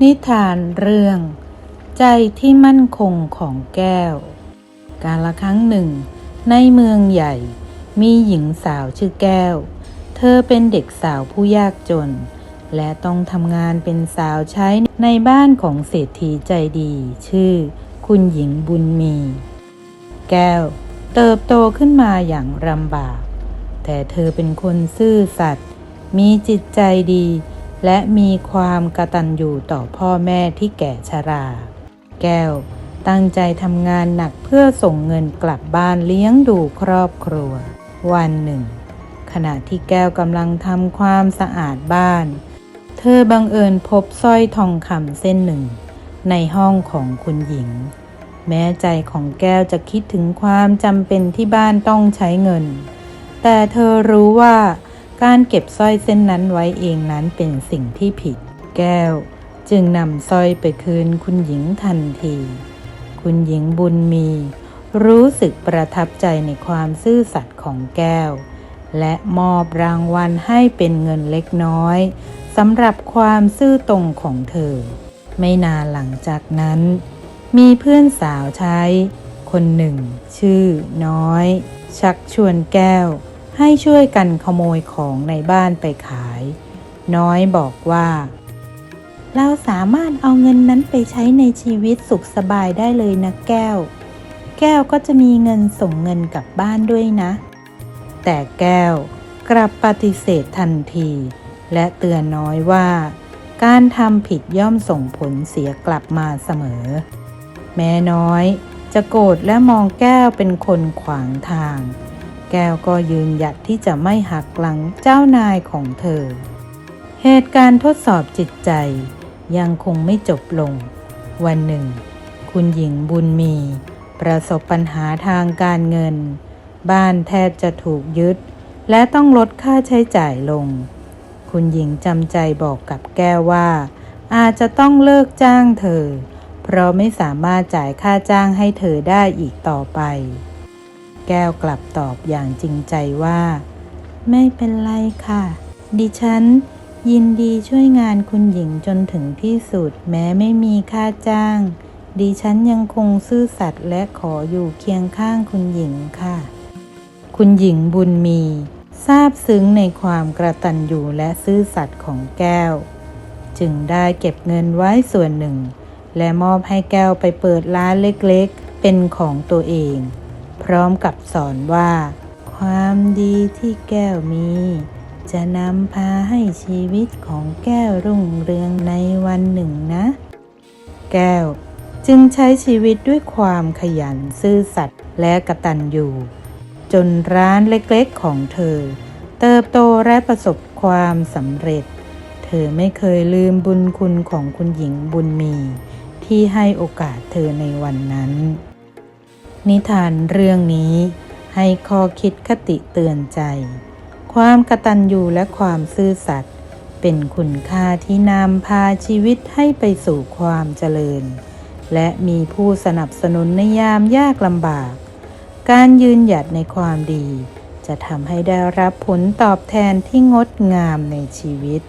นิทานเรื่อง ใจที่มั่นคงของแก้ว กาลครั้งหนึ่ง ในเมืองใหญ่ มีหญิงสาวชื่อแก้ว เธอเป็นเด็กสาวผู้ยากจน และต้องทำงานเป็นสาวใช้ในบ้านของเศรษฐีใจดี ชื่อ คุณหญิงบุญมี แก้ว เติบโตขึ้นมาอย่างลำบาก แต่เธอเป็นคนซื่อสัตย์มีจิตใจดี และมีความกตัญญูต่อพ่อแม่ที่แก่ชรา แก้ว ตั้งใจทำงานหนักเพื่อส่งเงินกลับบ้านเลี้ยงดูครอบครัว วันหนึ่ง ขณะที่แก้วกำลังทำความสะอาดบ้าน เธอบังเอิญพบสร้อยทองคำเส้นหนึ่ง ในห้องของคุณหญิง แม้ใจของแก้วจะคิดถึงความจำเป็นที่บ้านต้องใช้เงิน แต่เธอรู้ว่า การเก็บสร้อยเส้นนั้นไว้เองนั้นเป็นสิ่งที่ผิด แก้ว จึงนำสร้อยไปคืนคุณหญิงทันที คุณหญิงบุญมี รู้สึกประทับใจในความซื่อสัตย์ของแก้ว และมอบรางวัลให้เป็นเงินเล็กน้อยสำหรับความซื่อตรงของเธอ ไม่นานหลังจากนั้น มีเพื่อนสาวใช้ คนหนึ่ง ชื่อน้อย ชักชวนแก้ว ให้ช่วยกันขโมยของในบ้านไปขาย น้อยบอกว่า เราสามารถเอาเงินนั้นไปใช้ในชีวิตสุขสบายได้เลยนะแก้ว แก้วก็จะมีเงินส่งเงินกลับบ้านด้วยนะ แต่แก้วกลับปฏิเสธทันที และเตือนน้อยว่า การทำผิดย่อมส่งผลเสียกลับมาเสมอ แม้น้อยจะโกรธและมองแก้วเป็นคนขวางทาง แก้วก็ยืนหยัดที่จะไม่หักหลังเจ้านายของเธอ เหตุการณ์ทดสอบจิตใจ ยังคงไม่จบลง วันหนึ่ง คุณหญิงบุญมี ประสบปัญหาทางการเงิน บ้านแทบจะถูกยึด และต้องลดค่าใช้จ่ายลง คุณหญิงจำใจบอกกับแก้วว่า อาจจะต้องเลิกจ้างเธอ เพราะไม่สามารถจ่ายค่าจ้างให้เธอได้อีกต่อไป แก้วกลับตอบอย่างจริงใจว่า ไม่เป็นไรค่ะ ดิฉัน ยินดีช่วยงานคุณหญิงจนถึงที่สุด แม้ไม่มีค่าจ้าง ดิฉันยังคงซื่อสัตย์และขออยู่เคียงข้างคุณหญิงค่ะ คุณหญิงบุญมีทราบซึ้งในความกระตันอยู่และซื่อสัตย์ของแก้ว จึงได้เก็บเงินไว้ส่วนหนึ่ง และมอบให้แก้วไปเปิดร้านเล็กๆ เป็นของตัวเอง พร้อมกับสอนว่า ความดีที่แก้วมี จะนำพาให้ชีวิตของแก้วรุ่งเรืองในวันหนึ่งนะ แก้วจึงใช้ชีวิตด้วยความขยันซื่อสัตย์และกะตัญญูจนร้านเล็กๆของเธอ เติบโตและประสบความสำเร็จ เธอไม่เคยลืมบุญคุณของคุณหญิงบุญมี ที่ให้โอกาสเธอในวันนั้น นิทานเรื่องนี้ให้ข้อคิดคติเตือนใจ ความกตัญญูและความซื่อสัตย์เป็นคุณค่าที่นำพาชีวิตให้ไปสู่ความเจริญ และมีผู้สนับสนุนในยามยากลำบาก การยืนหยัดในความดี จะทำให้ได้รับผลตอบแทนที่งดงามในชีวิต